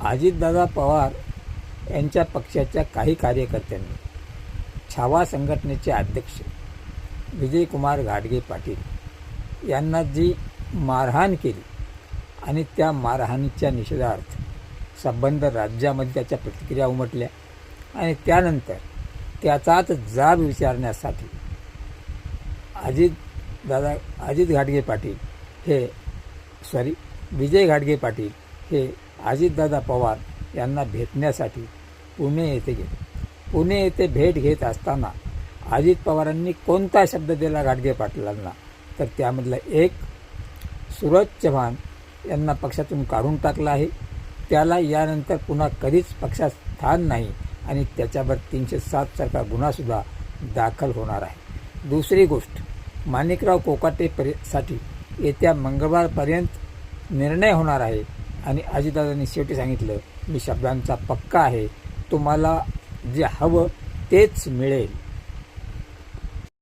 अजितदादा पवार यांच्या पक्षाच्या काही कार्यकर्त्यांनी छावा संघटनेचे अध्यक्ष विजयकुमार घाटगे पाटील यांना जी मारहाण केली आणि त्या मारहाणीच्या निषेधार्थ संबंध राज्यामध्ये त्याच्या प्रतिक्रिया उमटल्या आणि त्यानंतर त्याचाच जाब विचारण्यासाठी अजित दादा अजित घाटगे पाटील हे सॉरी विजय घाटगे पाटील हे अजितदादा पवार यांना भेटण्यासाठी पुणे येथे गेले. पुणे येथे भेट घेत असताना अजित पवारांनी कोणता शब्द दिला गाडगे पाटलांना? तर त्यामधला एक सूरज चव्हाण यांना पक्षातून काढून टाकलं आहे. त्याला यानंतर पुन्हा कधीच पक्षात स्थान नाही आणि त्याच्यावर तीनशे सातसारखा गुन्हासुद्धा दाखल होणार आहे. दुसरी गोष्ट माणिकराव कोकाटे परि साठी येत्या मंगळवारपर्यंत निर्णय होणार आहे. आणि अजितदादांनी शेवटी सांगितलं मी शब्दांचा पक्का आहे. तुम्हाला जे हवं तेच मिळेल.